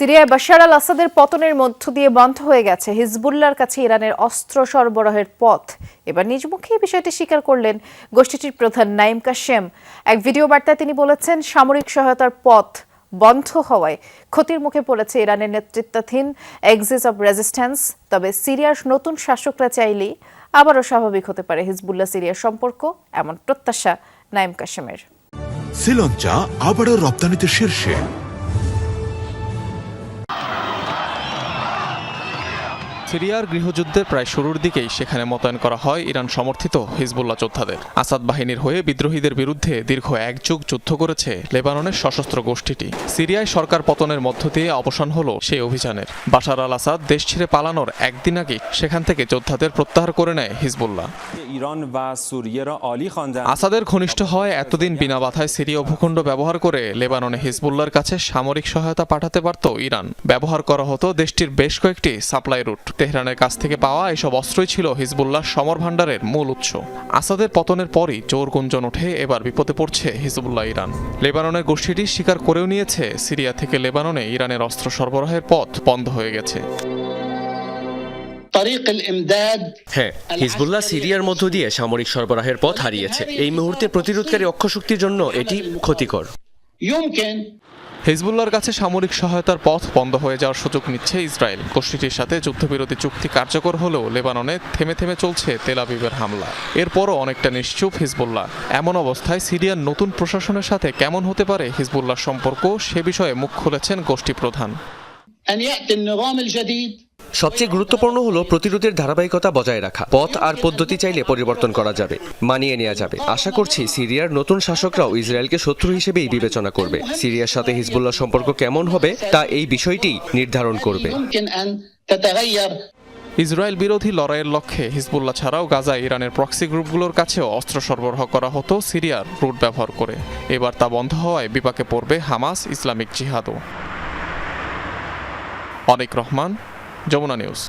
সিরিয়ায় বাশার আল আসাদের পতনের মধ্য দিয়ে বন্ধ হয়ে গেছে হিজবুল্লাহর কাছে ইরানের অস্ত্র সরবরাহের পথ। এবার নিজ মুখে বিষয়টি স্বীকার করলেন গোষ্ঠীটির প্রধান নাইম কাশেম। এক ভিডিও বার্তায় তিনি বলেছেন, সামরিক সহায়তার পথ বন্ধ হওয়ায় ক্ষতির মুখে পড়েছে ইরানের নেতৃত্বাধীন এক্সিস অব রেজিস্ট্যান্স তবে সিরিয়ার নতুন শাসকরা চাইলেই আবারও স্বাভাবিক হতে পারে হিজবুল্লাহ সিরিয়ার সম্পর্ক, এমন প্রত্যাশা নাইম কাশেমের। শ্রীলঙ্কা আবারও রপ্তানিতে শীর্ষে। সিরিয়ার গৃহযুদ্ধের প্রায় শুরুর দিকেই সেখানে মোতায়েন করা হয় ইরান সমর্থিত হিজবুল্লাহ যোদ্ধাদের। আসাদ বাহিনীর হয়ে বিদ্রোহীদের বিরুদ্ধে দীর্ঘ এক যুগ যুদ্ধ করেছে লেবাননের সশস্ত্র গোষ্ঠীটি। সিরিয়ায় সরকার পতনের মধ্য দিয়ে অবসান হলো সেই অভিযানের। বাশার আল আসাদ দেশ ছেড়ে পালানোর একদিন আগে সেখান থেকে যোদ্ধাদের প্রত্যাহার করে নেয় হিজবুল্লাহ। আসাদের ঘনিষ্ঠ হয় এতদিন বিনা বাধায় সিরিয়া ভূখণ্ড ব্যবহার করে লেবাননে হিজবুল্লার কাছে সামরিক সহায়তা পাঠাতে পারত ইরান। ব্যবহার করা হতো দেশটির বেশ কয়েকটি সাপ্লাই রুট। তেহরানের কাছ থেকে পাওয়া এসব অস্ত্রই ছিল হিজবুল্লাহ সমর ভাণ্ডারের মূল উৎস। আসাদের পতনের পরই জোর গুঞ্জন ওঠে এবার বিপদে পড়ছে হিজবুল্লাহ ইরান। লেবাননের গোষ্ঠীটি স্বীকার করেও নিয়েছে সিরিয়া থেকে লেবাননে ইরানের অস্ত্র সরবরাহের পথ বন্ধ হয়ে গেছে। হ্যাঁ হিজবুল্লাহ সিরিয়ার মধ্য দিয়ে সামরিক সরবরাহের পথ হারিয়েছে। এই মুহূর্তে প্রতিরোধকারী অক্ষশক্তির জন্য এটি ক্ষতিকর। হিজবুল্লার কাছে সামরিক সহায়তার পথ বন্ধ হয়ে যাওয়ার সুযোগ নিচ্ছে ইসরায়েল। গোষ্ঠীটির সাথে যুদ্ধবিরতি চুক্তি কার্যকর হলেও লেবাননে থেমে থেমে চলছে তেলাবিবের হামলা। এরপরও অনেকটা নিশ্চুপ হিজবুল্লাহ। এমন অবস্থায় সিরিয়ার নতুন প্রশাসনের সাথে কেমন হতে পারে হিজবুল্লাহর সম্পর্ক সে বিষয়ে মুখ খুলেছেন গোষ্ঠী প্রধান সবচেয়ে গুরুত্বপূর্ণ হলো প্রতিরোধের ধারাবাহিকতা বজায় রাখা। পথ আর পদ্ধতি চাইলে পরিবর্তন করা যাবে, মানিয়ে নেওয়া যাবে। আশা করছি সিরিয়ার নতুন শাসকরাও ইসরায়েলকে শত্রু হিসেবেই বিবেচনা করবে। সিরিয়ার সাথে হিজবুল্লাহ সম্পর্ক কেমন হবে তা এই বিষয়টি নির্ধারণ করবে। ইসরায়েল বিরোধী লড়াইয়ের লক্ষ্যে হিজবুল্লাহ ছাড়াও গাজায় ইরানের প্রক্সি গ্রুপগুলোর কাছেও অস্ত্র সরবরাহ করা হতো সিরিয়ার রুট ব্যবহার করে। এবার তা বন্ধ হওয়ায় বিপাকে পড়বে হামাস ইসলামিক জিহাদও। অনেক রহমান যমুনা নিউজ।